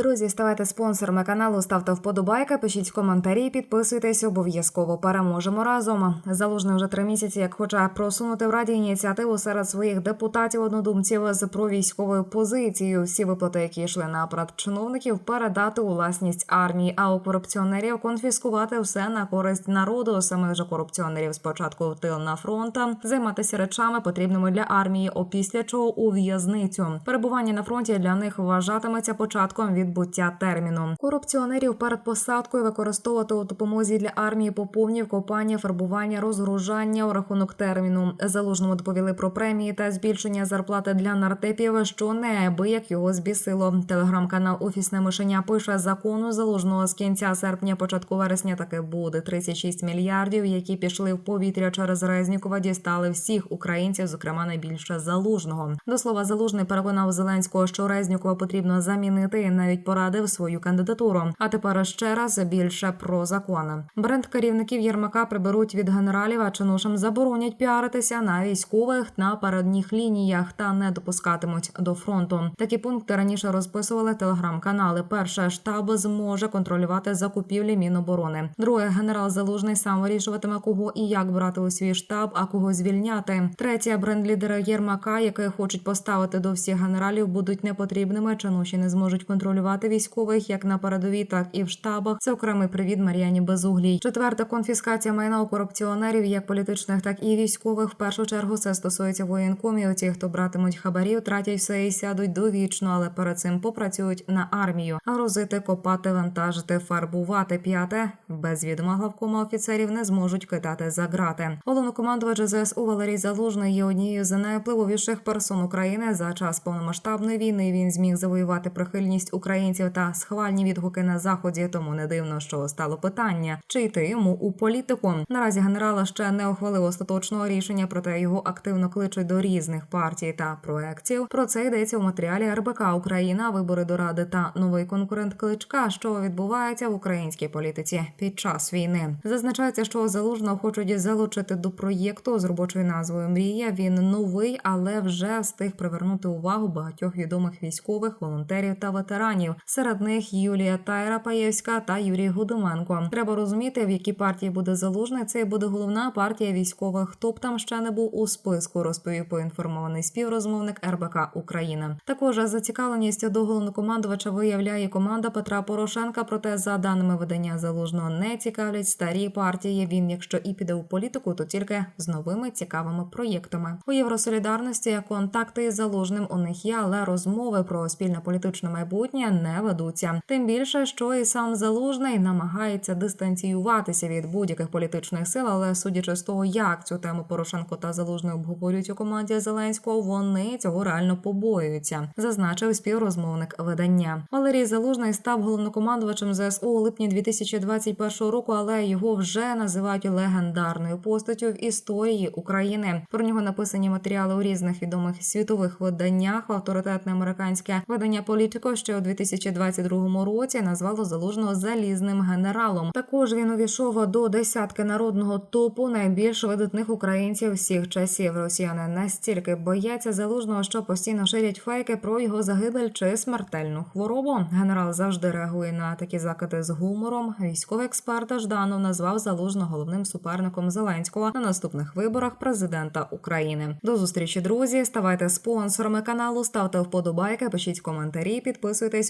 Друзі, ставайте спонсорами каналу, ставте вподобайки, пишіть коментарі, підписуйтесь обов'язково. Переможемо разом. Залужний вже три місяці, як хоче просунути в раді ініціативу серед своїх депутатів однодумців з провійськовою позицією. Всі виплати, які йшли на апарат чиновників, передати у власність армії, а у корупціонерів конфіскувати все на користь народу. Самих же корупціонерів спочатку в тил на фронта займатися речами, потрібними для армії, опісля чого у в'язницю. Перебування на фронті для них вважатиметься початком відбуття терміну. Корупціонерів перед посадкою використовувати у допомозі для армії по повній вкопання, фарбування, розгружання у рахунок терміну. Залужному доповіли про премії та збільшення зарплати для нартепів, що неабияк його збісило. Телеграм-канал Офісне мишеня пише закону залужного з кінця серпня, початку вересня таки буде 36 мільярдів, які пішли в повітря через Резнікова, дістали всіх українців, зокрема найбільше залужного. До слова, залужний переконав Зеленського, що Резнікова потрібно замінити і порадив свою кандидатуру. А тепер ще раз більше про закони. Бренд керівників Єрмака приберуть від генералів, а чинушам заборонять піаритися на військових на передніх лініях та не допускатимуть до фронту. Такі пункти раніше розписували телеграм-канали. Перше штаб зможе контролювати закупівлі Міноборони. Друге, генерал Залужний сам вирішуватиме, кого і як брати у свій штаб, а кого звільняти. Третє, бренд-лідери Єрмака, яких хочуть поставити до всіх генералів, будуть непотрібними. Чинуші не зможуть контролювати військових як на передовій, так і в штабах. Це окремий привід Мар'яні Безуглій. Четверте, конфіскація майна у корупціонерів, як політичних, так і військових. В першу чергу це стосується воєнкомів. Ті, хто братимуть хабарі, втратять все і сядуть довічно, але перед цим попрацюють на армію. Грузити, копати, вантажити, фарбувати. П'яте без відома главкома офіцерів не зможуть кидати за грати. Головнокомандувач ЗСУ Валерій Залужний є однією з найвпливовіших персон України за час повномасштабної війни. Він зміг завоювати прихильність українців та схвальні відгуки на заході. Тому не дивно, що стало питання, чи йти йому у політику. Наразі генерала ще не ухвалив остаточного рішення, проте його активно кличуть до різних партій та проєктів. Про це йдеться у матеріалі РБК Україна, вибори до ради та новий конкурент кличка, що відбувається в українській політиці під час війни. Зазначається, що залужно хочуть залучити до проєкту з робочою назвою Мрія. Він новий, але вже встиг привернути увагу багатьох відомих військових, волонтерів та ветеранів. Серед них Юлія Тайра Паєвська та Юрій Гудименко. Треба розуміти, в якій партії буде залужний. Це буде головна партія військових. Хто б там ще не був у списку, розповів поінформований співрозмовник РБК Україна. Також зацікавленість до головнокомандувача виявляє команда Петра Порошенка. Проте, за даними видання залужного, не цікавлять старі партії. Він, якщо і піде у політику, то тільки з новими цікавими проєктами. У Євросолідарності контакти із залужним у них є, але розмови про спільне політичне майбутнє не ведуться. Тим більше, що і сам залужний намагається дистанціюватися від будь-яких політичних сил, але судячи з того, як цю тему Порошенко та залужний обговорюють у команді Зеленського, вони цього реально побоюються, зазначив співрозмовник видання. Валерій Залужний став головнокомандувачем ЗСУ у липні 2021 року, але його вже називають легендарною постаттю в історії України. Про нього написані матеріали у різних відомих світових виданнях. Авторитетне американське видання Політико ще у 2022 році назвало залужного залізним генералом. Також він увійшов до десятки народного топу найбільш видатних українців всіх часів. Росіяни настільки бояться залужного, що постійно ширять фейки про його загибель чи смертельну хворобу. Генерал завжди реагує на такі закиди з гумором. Військовий експерт Жданов назвав залужного головним суперником Зеленського на наступних виборах президента України. До зустрічі, друзі. Ставайте спонсорами каналу, ставте вподобайки, пишіть коментарі, підписуйтесь